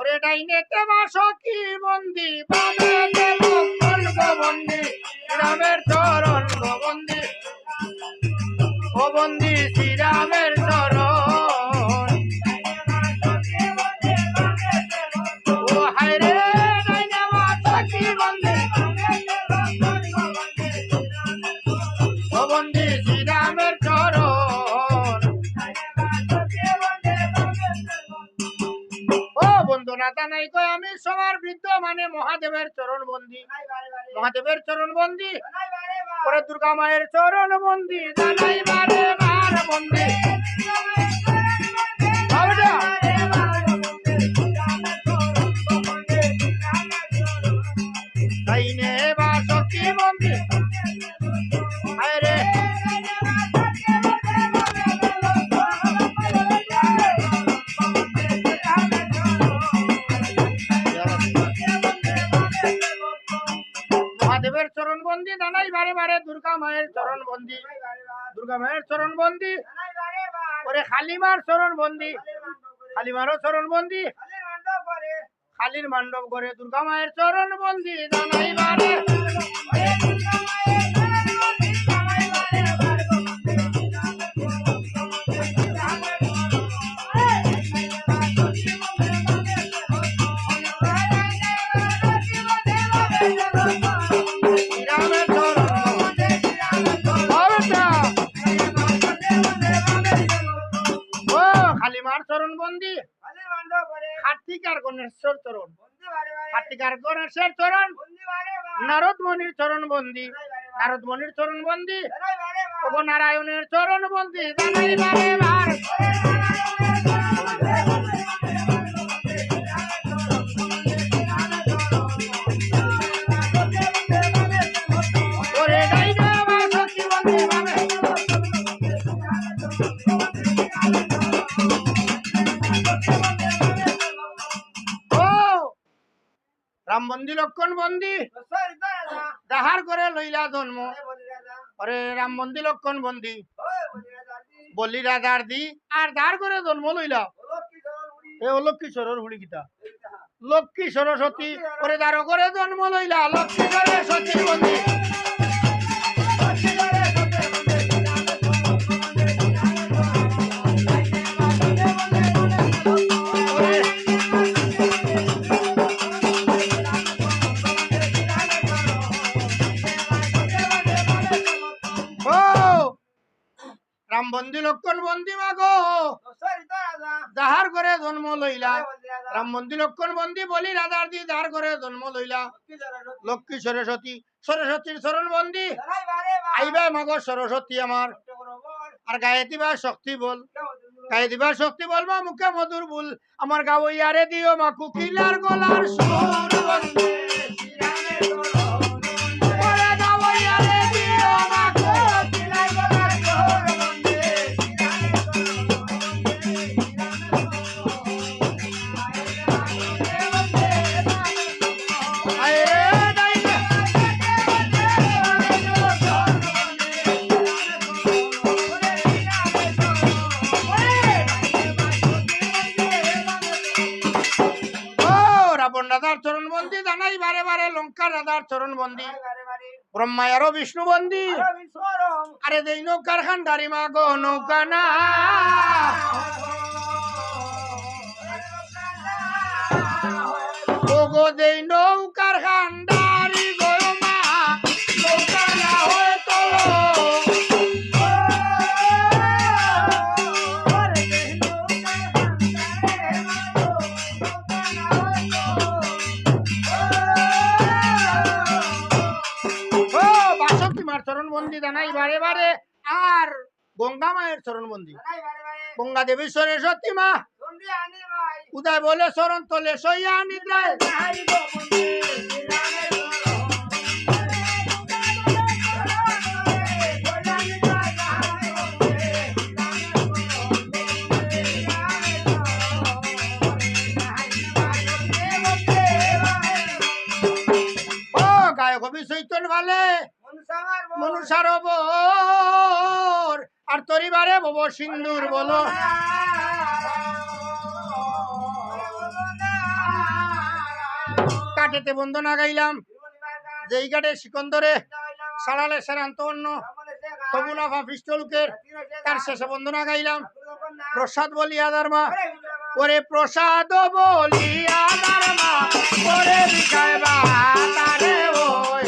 ওরে ডাইনেতে বাসকি বন্দি বামেতে লক্ষণ গোবন্দি রামের চরণ গোবন্দি ও বন্দি শ্রীরামের চরণ বন্ধু নাতা নাই কয় আমি সবার বৃদ্ধ মানে মহাদেবের চরণ বন্দি। মহাদেবের চরণ বন্দি পরে দুর্গা মায়ের চরণ বন্দি জানাই বারে বার বন্দি। বাবুটা, ডাইনে বাসকি বন্দি। মহাদেবের চরণ বন্দি জানাই বারে বারে দুর্গা মায়ের চরণ বন্দি দুর্গা মায়ের চরণ বন্দি ওরে খালিমার চরণ বন্দি খালিমারও চরণ বন্দি খালির মান্ডব করে দুর্গা মায়ের চরণ বন্দি জানাই বারে। বন্দি। কার্তিক গণেশ্বর চরণ বন্দী নারদমণির গণেশের চরণ নারদ মনির চরণ বন্দি নারদ মনির চরণ বন্দি। নারায়ণের চরণ বন্দি। জানাই বারে বার। রাম বন্দি লক্ষণ বন্দি। যাহার করে লইলা জন্ম। ওরে রাম বন্দি লক্ষণ বন্দি। বলি রাজার দি। আর যার করে জন্ম লইলা। এ লক্ষ্মী সরর হুড়ি গীতা লক্ষ্মী সরস্বতী ওরে যার করে জন্ম লইলা। লক্ষ্মী সরস্বতী বন্দি। রাম বন্দি লক্ষণ বন্দি মাগো যাহার করে জন্ম লইলা, রাম বন্দি লক্ষণ বন্দি বলি রাজার দি, যাহার করে জন্ম লইলা। লক্ষ্মী সরস্বতী, সরস্বতীর চরণ বন্দি আইবা মাগো সরস্বতী আমার। আর গায়ে দিবা শক্তি বল। গায়ে শক্তি বলবা মুখে মধুর বল। আমার গাও ইয়ারে দিও মা কুকিলার গলার সুর লঙ্কার চরণ বন্দি। ব্রহ্মায়ারও বিষ্ণু বন্দি। আরে দেই নৌকার খান দারি মা গো নৌকা না। ও চরণ বন্দি জানাই বারে বারে। আর গঙ্গা মায়ের চরণ বন্দি। গঙ্গা দেবী সরস্বতী মা। উদয় বলে চরণ তোলে সইয়া নিদ্রায় গায়ক চৈতন্য ভালে মনুষার আর তোর বারে বব সিন্দুর বলো। কাটেতে বন্দনা গাইলাম। যেই কাটে সিকন্দরে সাড়ালে সেরান্ত অন্য তবু নাফা পিস্তলকের তার শেষে বন্দনা গাইলাম। প্রসাদ বলি আদার মা ওরে প্রসাদ বলি আদার মা ওরে বিকায় বা তারে ওই